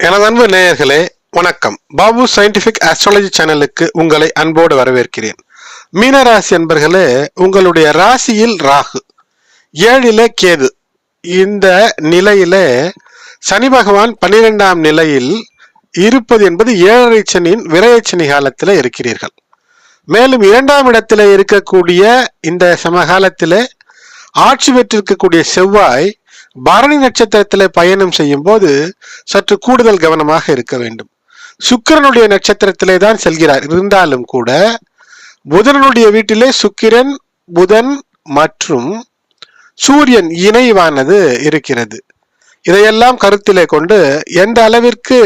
எனது அன்பு நேயர்களே வணக்கம். பாபு சயின்டிபிக் ஆஸ்ட்ராலஜி சேனலுக்கு உங்களை அன்போடு வரவேற்கிறேன். மீனராசி அன்பர்களே உங்களுடைய ராசியில் ராகு ஏழிலே கேது. இந்த நிலையிலே சனி பகவான் பன்னிரெண்டாம் நிலையில் இருப்பது என்பது ஏழரை சனியின் விரையச்சனி காலத்தில் இருக்கிறீர்கள். மேலும் இரண்டாம் இடத்தில் இருக்கக்கூடிய இந்த சமகாலத்திலே ஆட்சி பெற்றிருக்கக்கூடிய செவ்வாய் பரணி நட்சத்திரத்தில் பயணம் செய்யும் போது சற்று கூடுதல் கவனமாக இருக்க வேண்டும். சுக்கிரனுடைய நட்சத்திரத்திலே தான் செல்கிறார். இருந்தாலும் கூட புதனுடைய வீட்டிலே சுக்கிரன் புதன் மற்றும் சூரியன் இணைவானது இருக்கிறது. இதையெல்லாம் கருத்திலே கொண்டு எந்த அளவிற்கு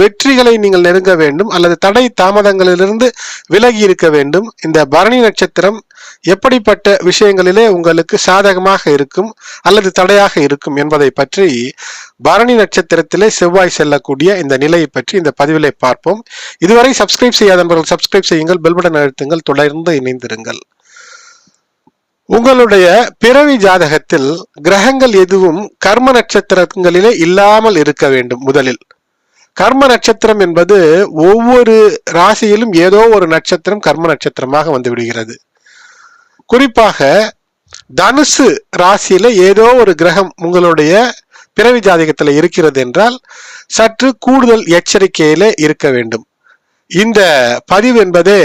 வெற்றிகளை நீங்கள் நெருங்க வேண்டும் அல்லது தடை தாமதங்களிலிருந்து விலகி இருக்க வேண்டும் இந்த பரணி நட்சத்திரம் எப்படிப்பட்ட விஷயங்களிலே உங்களுக்கு சாதகமாக இருக்கும் அல்லது தடையாக இருக்கும் என்பதை பற்றி பரணி நட்சத்திரத்திலே செவ்வாய் செல்லக்கூடிய இந்த நிலையை பற்றி இந்த பதிவிலே பார்ப்போம். இதுவரை சப்ஸ்கிரைப் செய்யாத நண்பர்கள் சப்ஸ்கிரைப் செய்யுங்கள் பெல்படன் அழுத்துங்கள் தொடர்ந்து இணைந்திருங்கள். உங்களுடைய பிறவி ஜாதகத்தில் கிரகங்கள் எதுவும் கர்ம நட்சத்திரங்களிலே இல்லாமல் இருக்க வேண்டும் முதலில். கர்ம நட்சத்திரம் என்பது ஒவ்வொரு ராசியிலும் ஏதோ ஒரு நட்சத்திரம் கர்ம நட்சத்திரமாக வந்து விடுகிறது. குறிப்பாக தனுசு ராசியில ஏதோ ஒரு கிரகம் உங்களுடைய பிறவி ஜாதகத்தில் இருக்கிறது என்றால் சற்று கூடுதல் எச்சரிக்கையில இருக்க வேண்டும். இந்த பதிவு என்பதே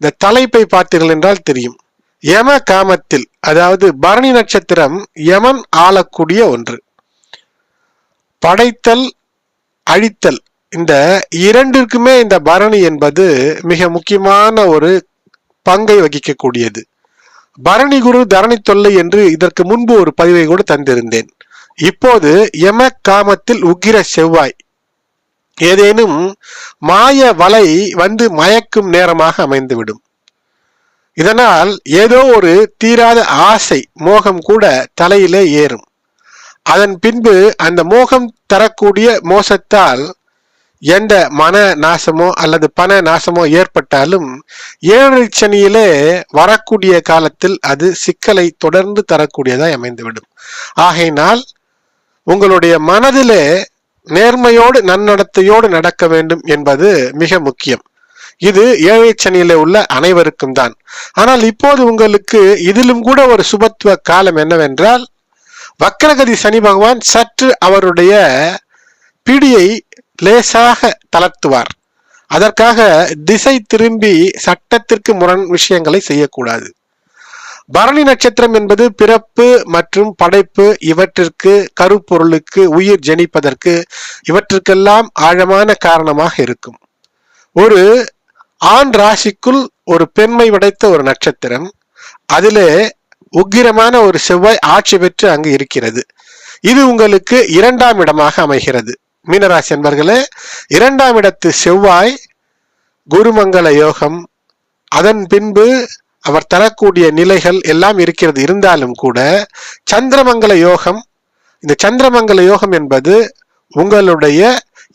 இந்த தலைப்பை பார்த்தீர்கள் என்றால் தெரியும். யம காமத்தில் அதாவது பரணி நட்சத்திரம் யமன் ஆளக்கூடிய ஒன்று. படைத்தல் அழித்தல் இந்த இரண்டிற்குமே இந்த பரணி என்பது மிக முக்கியமான ஒரு பங்கை வகிக்கக்கூடியது. பரணி குரு தரணி தொல்லை என்று இதற்கு முன்பு ஒரு பதிவை கூட தந்திருந்தேன். இப்போது யம காமத்தில் உக்கிர செவ்வாய். ஏதேனும் மாய வலை வந்து மயக்கும் நேரமாக அமைந்துவிடும். இதனால் ஏதோ ஒரு தீராத ஆசை மோகம் கூட தலையிலே ஏறும். அதன் பின்பு அந்த மோகம் தரக்கூடிய மோசத்தால் எந்த மன நாசமோ அல்லது பண நாசமோ ஏற்பட்டாலும் ஏழரை சனியிலே வரக்கூடிய காலத்தில் அது சிக்கலை தொடர்ந்து தரக்கூடியதாய் அமைந்துவிடும். ஆகையினால் உங்களுடைய மனதிலே நேர்மையோடு நன்னடத்தையோடு நடக்க வேண்டும் என்பது மிக முக்கியம். இது ஏழை சனியில உள்ள அனைவருக்கும் தான். ஆனால் இப்போது உங்களுக்கு இதிலும் கூட ஒரு சுபத்துவ காலம் என்னவென்றால் வக்கரகதி சனி பகவான் சற்று அவருடைய பிடியை லேசாக தளர்த்துவார். அதற்காக திசை திரும்பி சட்டத்திற்கு முரண் விஷயங்களை செய்யக்கூடாது. பரணி நட்சத்திரம் என்பது பிறப்பு மற்றும் படைப்பு இவற்றிற்கு கருப்பொருளுக்கு உயிர் ஜெனிப்பதற்கு இவற்றுக்கெல்லாம் ஆழமான காரணமாக இருக்கும். ஒரு ஆண் ராசிக்குள் ஒரு பெண்மை படைத்த ஒரு நட்சத்திரம் அதிலே உக்கிரமான ஒரு செவ்வாய் ஆட்சி பெற்று அங்கு இருக்கிறது. இது உங்களுக்கு இரண்டாம் இடமாக அமைகிறது. மீனராசி என்பர்களே இரண்டாம் இடத்து செவ்வாய் குருமங்கள யோகம் அதன் பின்பு அவர் தரக்கூடிய நிலைகள் எல்லாம் இருக்கிறது. இருந்தாலும் கூட சந்திரமங்கல யோகம் இந்த சந்திரமங்கல யோகம் என்பது உங்களுடைய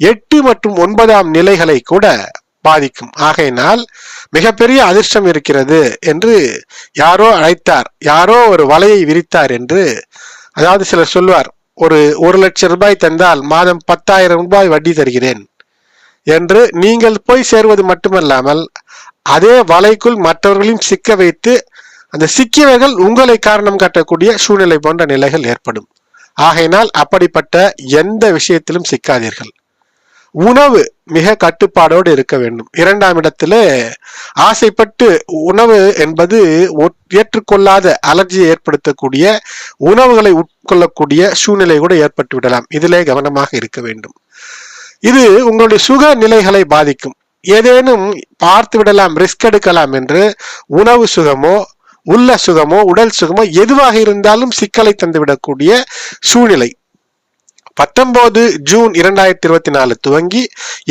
எட்டு மற்றும் ஒன்பதாம் நிலைகளை கூட பாதிக்கும். ஆகையினால் மிகப்பெரிய அதிர்ஷ்டம் இருக்கிறது என்று யாரோ அழைத்தார். யாரோ ஒரு வலையை விரித்தார் என்று அதாவது சிலர் சொல்வார். ஒரு ஒரு லட்சம் ரூபாய் தந்தால் மாதம் பத்தாயிரம் ரூபாய் வட்டி தருகிறேன் என்று நீங்கள் போய் சேர்வது மட்டுமல்லாமல் அதே வலைக்குள் மற்றவர்களையும் சிக்க வைத்து அந்த சிக்கியவர்கள் உங்களை காரணம் காட்டக்கூடிய சூழ்நிலை போன்ற நிலைகள் ஏற்படும். ஆகையினால் அப்படிப்பட்ட எந்த விஷயத்திலும் சிக்காதீர்கள். உணவு மிக கட்டுப்பாடோடு இருக்க வேண்டும். இரண்டாம் இடத்துல ஆசைப்பட்டு உணவு என்பது ஏற்றுக்கொள்ளாத அலர்ஜியை ஏற்படுத்தக்கூடிய உணவுகளை உட்கொள்ளக்கூடிய சூழ்நிலை கூட ஏற்பட்டு விடலாம். இதிலே கவனமாக இருக்க வேண்டும். இது உங்களுடைய சுக நிலைகளை பாதிக்கும். ஏதேனும் பார்த்து விடலாம் ரிஸ்க் எடுக்கலாம் என்று உணவு சுகமோ உள்ள சுகமோ உடல் சுகமோ எதுவாக இருந்தாலும் சிக்கலை தந்துவிடக்கூடிய சூழ்நிலை. பத்தொன்பது ஜூன் இரண்டாயிரத்தி இருபத்தி நாலு துவங்கி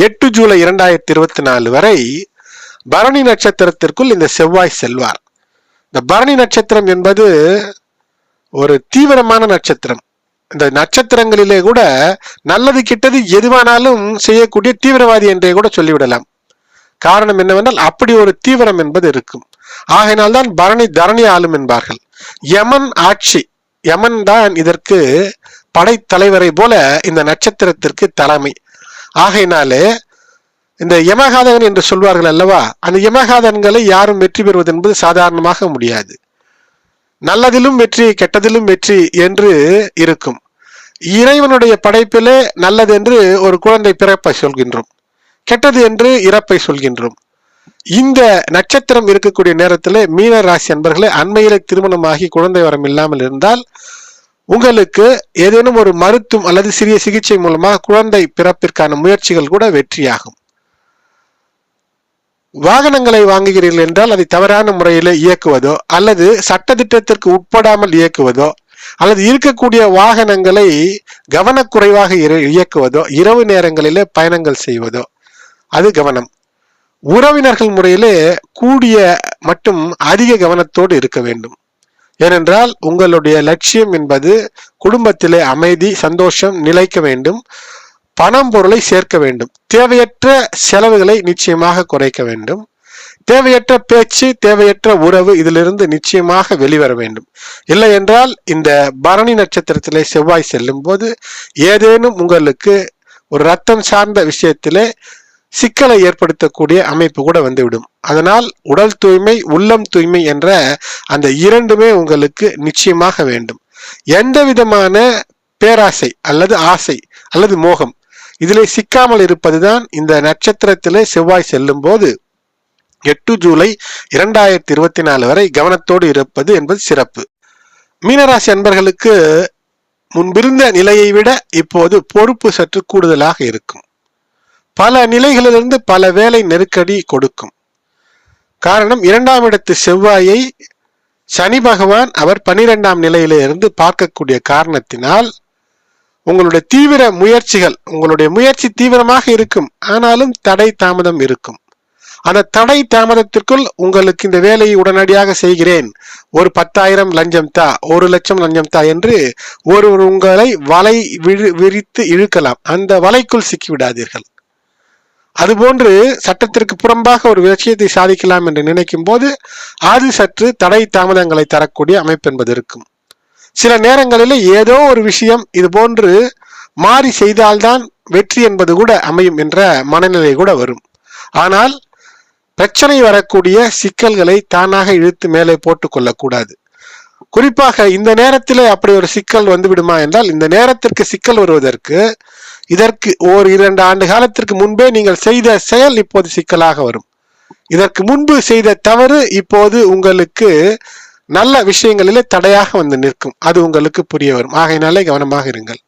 எட்டு ஜூலை இரண்டாயிரத்தி இருபத்தி நாலு வரை பரணி நட்சத்திரத்திற்குள் இந்த செவ்வாய் செல்வார். இந்த பரணி நட்சத்திரம் என்பது ஒரு தீவிரமான நட்சத்திரம். இந்த நட்சத்திரங்களிலே கூட நல்லது கிட்டது எதுவானாலும் செய்யக்கூடிய தீவிரவாதி என்றே கூட சொல்லிவிடலாம். காரணம் என்னவென்றால் அப்படி ஒரு தீவிரம் என்பது இருக்கும். ஆகையினால்தான் பரணி தரணி ஆளும் என்பார்கள். யமன் ஆட்சி யமன் தான் இதற்கு படைத்தலைவரை போல இந்த நட்சத்திரத்திற்கு தலைமை. ஆகையினாலே இந்த யமகாதகன் என்று சொல்வார்கள் அல்லவா அந்த யமகாதன்களை யாரும் வெற்றி பெறுவது என்பது சாதாரணமாக முடியாது. நல்லதிலும் வெற்றி கெட்டதிலும் வெற்றி என்று இருக்கும். இறைவனுடைய படைப்பிலே நல்லது என்று ஒரு குழந்தை பிறப்பை சொல்கின்றோம். கெட்டது என்று இறப்பை சொல்கின்றோம். இந்த நட்சத்திரம் இருக்கக்கூடிய நேரத்தில் மீன ராசி அன்பர்களே அண்மையிலே திருமணமாகி குழந்தை வரம் இல்லாமல் இருந்தால் உங்களுக்கு ஏதேனும் ஒரு மருத்துவம் அல்லது சிறிய சிகிச்சை மூலமாக குழந்தை பிறப்பிற்கான முயற்சிகள் கூட வெற்றியாகும். வாகனங்களை வாங்குகிறீர்கள் என்றால் அதை தவறான முறையில் இயக்குவதோ அல்லது சட்டத்திட்டத்திற்கு உட்படாமல் இயக்குவதோ அல்லது இருக்கக்கூடிய வாகனங்களை கவனக்குறைவாக இயக்குவதோ இரவு நேரங்களில் பயணங்கள் செய்வதோ அது கவனம். உறவினர்கள் முறையிலே கூடிய மட்டும் அதிக கவனத்தோடு இருக்க வேண்டும். ஏனென்றால் உங்களுடைய லட்சியம் என்பது குடும்பத்திலே அமைதி சந்தோஷம் நிலைக்க வேண்டும். பணம் பொருளை சேர்க்க வேண்டும். தேவையற்ற செலவுகளை நிச்சயமாக குறைக்க வேண்டும். தேவையற்ற பேச்சு தேவையற்ற உறவு இதிலிருந்து நிச்சயமாக வெளிவர வேண்டும். இல்லை என்றால் இந்த பரணி நட்சத்திரத்திலே செவ்வாய் செல்லும் போது ஏதேனும் உங்களுக்கு ஒரு ரத்தம் சார்ந்த விஷயத்திலே சிக்கலை ஏற்படுத்தக்கூடிய அமைப்பு கூட வந்துவிடும். அதனால் உடல் தூய்மை உள்ளம் தூய்மை என்ற அந்த இரண்டுமே உங்களுக்கு நிச்சயமாக வேண்டும். எந்த விதமான பேராசை அல்லது ஆசை அல்லது மோகம் இதில் சிக்காமல் இருப்பதுதான் இந்த நட்சத்திரத்திலே செவ்வாய் செல்லும் போது எட்டு ஜூலை இரண்டாயிரத்தி இருபத்தி நாலு வரை கவனத்தோடு இருப்பது என்பது சிறப்பு. மீனராசி அன்பர்களுக்கு முன்பிருந்த நிலையை விட இப்போது பொறுப்பு சற்று கூடுதலாக இருக்கும். பல நிலைகளிலிருந்து பல வேலை நெருக்கடி கொடுக்கும். காரணம் இரண்டாம் இடத்து செவ்வாயை சனி பகவான் அவர் பனிரெண்டாம் நிலையிலிருந்து பார்க்கக்கூடிய காரணத்தினால் உங்களுடைய தீவிர முயற்சிகள் உங்களுடைய முயற்சி தீவிரமாக இருக்கும். ஆனாலும் தடை தாமதம் இருக்கும். அந்த தடை தாமதத்திற்குள் உங்களுக்கு இந்த வேலையை உடனடியாக செய்கிறேன். ஒரு பத்தாயிரம் லஞ்சம் தா ஒரு லட்சம் லஞ்சம் தா என்று ஒருவர் உங்களை வலை விழு விரித்து இழுக்கலாம். அந்த வலைக்குள் சிக்கி விடாதீர்கள் அதுபோன்று சட்டத்திற்கு புறம்பாக ஒரு விஷயத்தை சாதிக்கலாம் என்று நினைக்கும் போது அது சற்று தடை தாமதங்களை தரக்கூடிய அமைப்பு என்பது இருக்கும். சில நேரங்களில் ஏதோ ஒரு விஷயம் இது போன்று மாறி செய்தால்தான் வெற்றி என்பது கூட அமையும் என்ற மனநிலை கூட வரும். ஆனால் பிரச்சனை வரக்கூடிய சிக்கல்களை தானாக இழுத்து மேலே போட்டுக் கொள்ளக்கூடாது. குறிப்பாக இந்த நேரத்திலே அப்படி ஒரு சிக்கல் வந்து விடுமா என்றால் இந்த நேரத்திற்கு சிக்கல் வருவதற்கு இதற்கு ஓர் இரண்டு ஆண்டு காலத்திற்கு முன்பே நீங்கள் செய்த செயல் இப்போது சிக்கலாக வரும். இதற்கு முன்பு செய்த தவறு இப்போது உங்களுக்கு நல்ல விஷயங்களிலே தடையாக வந்து நிற்கும். அது உங்களுக்கு புரிய வரும். ஆகையினாலே கவனமாக இருங்கள்.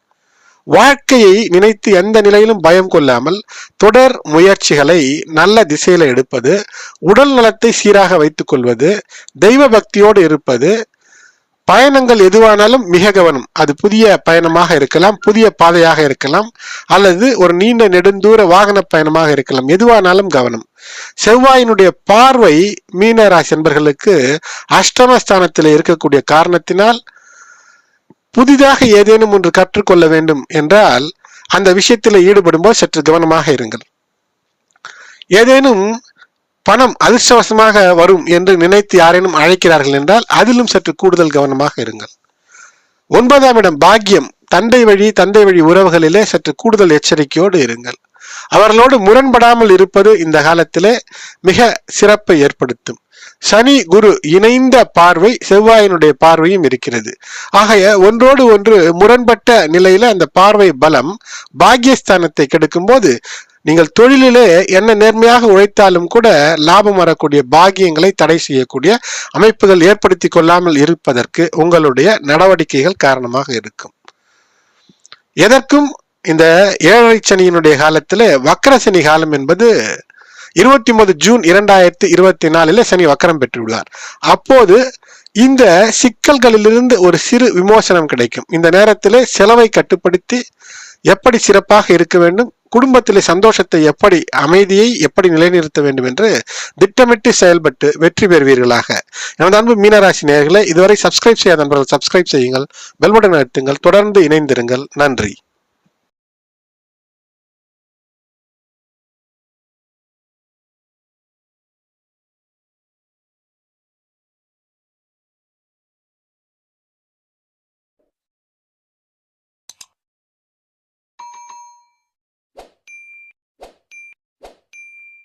வாழ்க்கையை நினைத்து எந்த நிலையிலும் பயம் கொள்ளாமல் தொடர் முயற்சிகளை நல்ல திசையில எடுப்பது உடல் நலத்தை சீராக வைத்துக் கொள்வது தெய்வ பக்தியோடு இருப்பது பயணங்கள் எதுவானாலும் மிக கவனம். அது புதிய பயணமாக இருக்கலாம் புதிய பாதையாக இருக்கலாம் அல்லது ஒரு நீண்ட நெடுந்தூர வாகன பயணமாக இருக்கலாம். எதுவானாலும் கவனம். செவ்வாயினுடைய பார்வை மீனராசி என்பர்களுக்கு அஷ்டமஸ்தானத்தில் இருக்கக்கூடிய காரணத்தினால் புதிதாக ஏதேனும் ஒன்று கற்றுக்கொள்ள வேண்டும் என்றால் அந்த விஷயத்தில் ஈடுபடும்போது சற்று கவனமாக இருங்கள். ஏதேனும் பணம் அதிர்ஷ்டவசமாக வரும் என்று நினைத்து யாரேனும் அழைக்கிறார்கள் என்றால் அதிலும் சற்று கூடுதல் கவனமாக இருங்கள். ஒன்பதாம் இடம் பாக்கியம். தந்தை வழி தந்தை வழி உறவுகளிலே சற்று கூடுதல் எச்சரிக்கையோடு இருங்கள். அவர்களோடு முரண்படாமல் இருப்பது இந்த காலத்திலே மிக சிறப்பை ஏற்படுத்தும். சனி குரு இணைந்த பார்வை செவ்வாயினுடைய பார்வையும் இருக்கிறது. ஆகைய ஒன்றோடு ஒன்று முரண்பட்ட நிலையில அந்த பார்வை பலம் பாக்கியஸ்தானத்தை கெடுக்கும் போது நீங்கள் தொழிலிலே என்ன நேர்மையாக உழைத்தாலும் கூட லாபம் வரக்கூடிய பாகியங்களை தடை செய்யக்கூடிய அமைப்புகள் ஏற்படுத்தி கொள்ளாமல் இருப்பதற்கு உங்களுடைய நடவடிக்கைகள் காரணமாக இருக்கும். எதற்கும் இந்த ஏழரை சனியினுடைய காலத்தில் வக்கரசனி காலம் என்பது இருபத்தி ஒன்பது ஜூன் இரண்டாயிரத்தி இருபத்தி நாலில் சனி வக்கரம் பெற்றுள்ளார். அப்போது இந்த சிக்கல்களிலிருந்து ஒரு சிறு விமோசனம் கிடைக்கும். இந்த நேரத்தில் செலவை கட்டுப்படுத்தி எப்படி சிறப்பாக இருக்க வேண்டும் குடும்பத்திலே சந்தோஷத்தை எப்படி அமைதியை எப்படி நிலைநிறுத்த வேண்டும் என்று திட்டமிட்டு செயல்பட்டு வெற்றி பெறுவீர்களாக. எனது அன்பு மீனராசி நேர்களை இதுவரை சப்ஸ்கிரைப் செய்யாத நண்பர்கள் சப்ஸ்கிரைப் செய்யுங்கள் பெல்பட்டன் அழுத்துங்கள் தொடர்ந்து இணைந்திருங்கள். நன்றி.